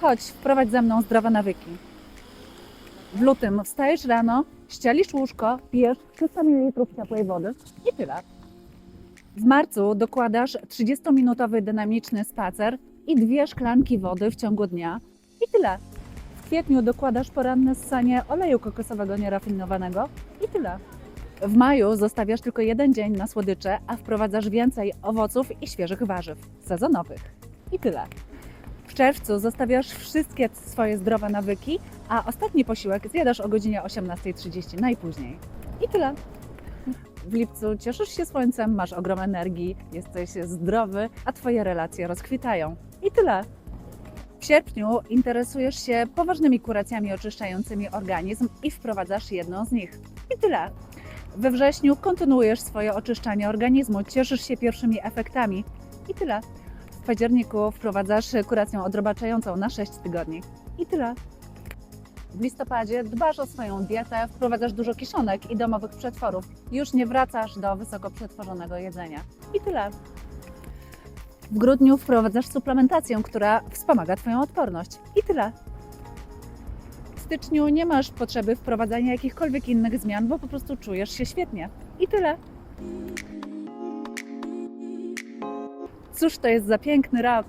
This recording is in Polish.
Chodź, wprowadź ze mną zdrowe nawyki. W lutym wstajesz rano, ścielisz łóżko, pijesz 300 ml ciepłej wody i tyle. W marcu dokładasz 30-minutowy dynamiczny spacer i dwie szklanki wody w ciągu dnia i tyle. W kwietniu dokładasz poranne ssanie oleju kokosowego nierafinowanego i tyle. W maju zostawiasz tylko jeden dzień na słodycze, a wprowadzasz więcej owoców i świeżych warzyw sezonowych. I tyle. Czerwcu zostawiasz wszystkie swoje zdrowe nawyki, a ostatni posiłek zjadasz o godzinie 18.30 najpóźniej. I tyle. W lipcu cieszysz się słońcem, masz ogrom energii, jesteś zdrowy, a twoje relacje rozkwitają. I tyle. W sierpniu interesujesz się poważnymi kuracjami oczyszczającymi organizm i wprowadzasz jedną z nich. I tyle. We wrześniu kontynuujesz swoje oczyszczanie organizmu, cieszysz się pierwszymi efektami. I tyle. Październiku wprowadzasz kurację odrobaczającą na 6 tygodni. I tyle. W listopadzie dbasz o swoją dietę, wprowadzasz dużo kiszonek i domowych przetworów. Już nie wracasz do wysoko przetworzonego jedzenia. I tyle. W grudniu wprowadzasz suplementację, która wspomaga Twoją odporność. I tyle. W styczniu nie masz potrzeby wprowadzania jakichkolwiek innych zmian, bo po prostu czujesz się świetnie. I tyle. Cóż to jest za piękny rok?